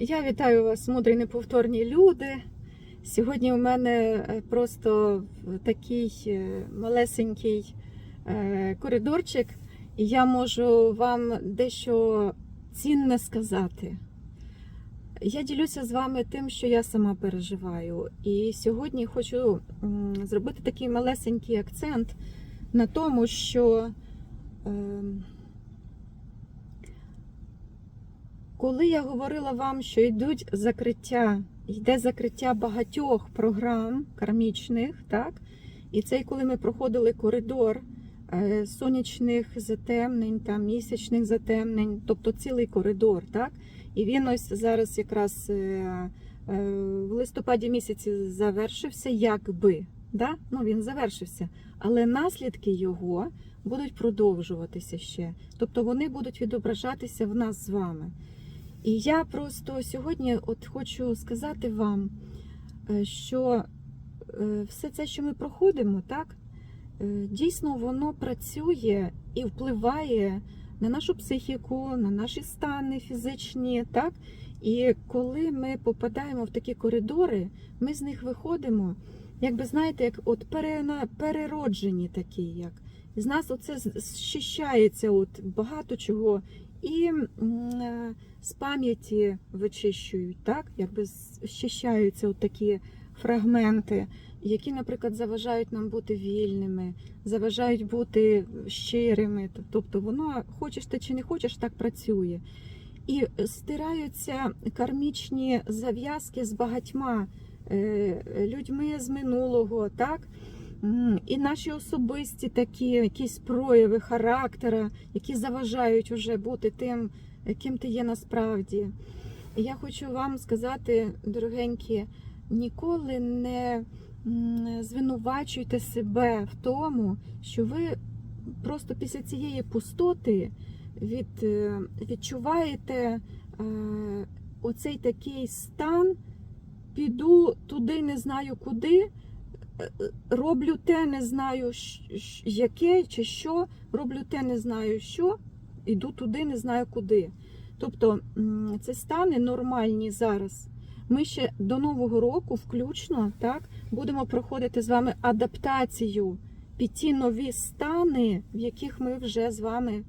Я вітаю вас, мудрі неповторні люди. Сьогодні у мене е, просто такий е, малесенький е, коридорчик, і я можу вам дещо цінне сказати. Я ділюся з вами тим, що я сама переживаю. І сьогодні хочу зробити такий малесенький акцент на тому, що. Коли я говорила вам, що йдуть закриття, йде закриття багатьох програм кармічних, так? І це коли ми проходили коридор е, сонячних затемнень, там, місячних затемнень, тобто цілий коридор, так? І він ось зараз якраз е, е, в листопаді місяці завершився, якби. Да? Ну, він завершився. Але наслідки його будуть продовжуватися ще. Тобто вони будуть відображатися в нас з вами. І я просто сьогодні от хочу сказати вам, е, що е, все це, що ми проходимо, так, е, дійсно воно працює і впливає на нашу психіку, на наші стани фізичні, так? І коли ми попадаємо в такі коридори, ми з них виходимо, якби знаєте, як от перероджені такі, як. З нас оце зчищається от багато чого. І е, з пам'яті вичищують, так? Якби зчищаються такі фрагменти, які, наприклад, заважають нам бути вільними, заважають бути щирими. Тобто воно, хочеш ти чи не хочеш, так працює. І стираються кармічні зав'язки з багатьма е, людьми з минулого, так? І наші особисті такі якісь прояви характера, які заважають уже бути тим, ким ти є насправді. Я хочу вам сказати, дорогенькі, ніколи не звинувачуйте себе в тому, що ви просто після цієї пустоти від, е, відчуваєте е, оцей такий стан, піду туди, не знаю куди, роблю те, не знаю, яке чи що, роблю те, не знаю що, іду туди, не знаю куди. Тобто це стани нормальні зараз. Ми ще до Нового року, включно, так, будемо проходити з вами адаптацію під ті нові стани, в яких ми вже з вами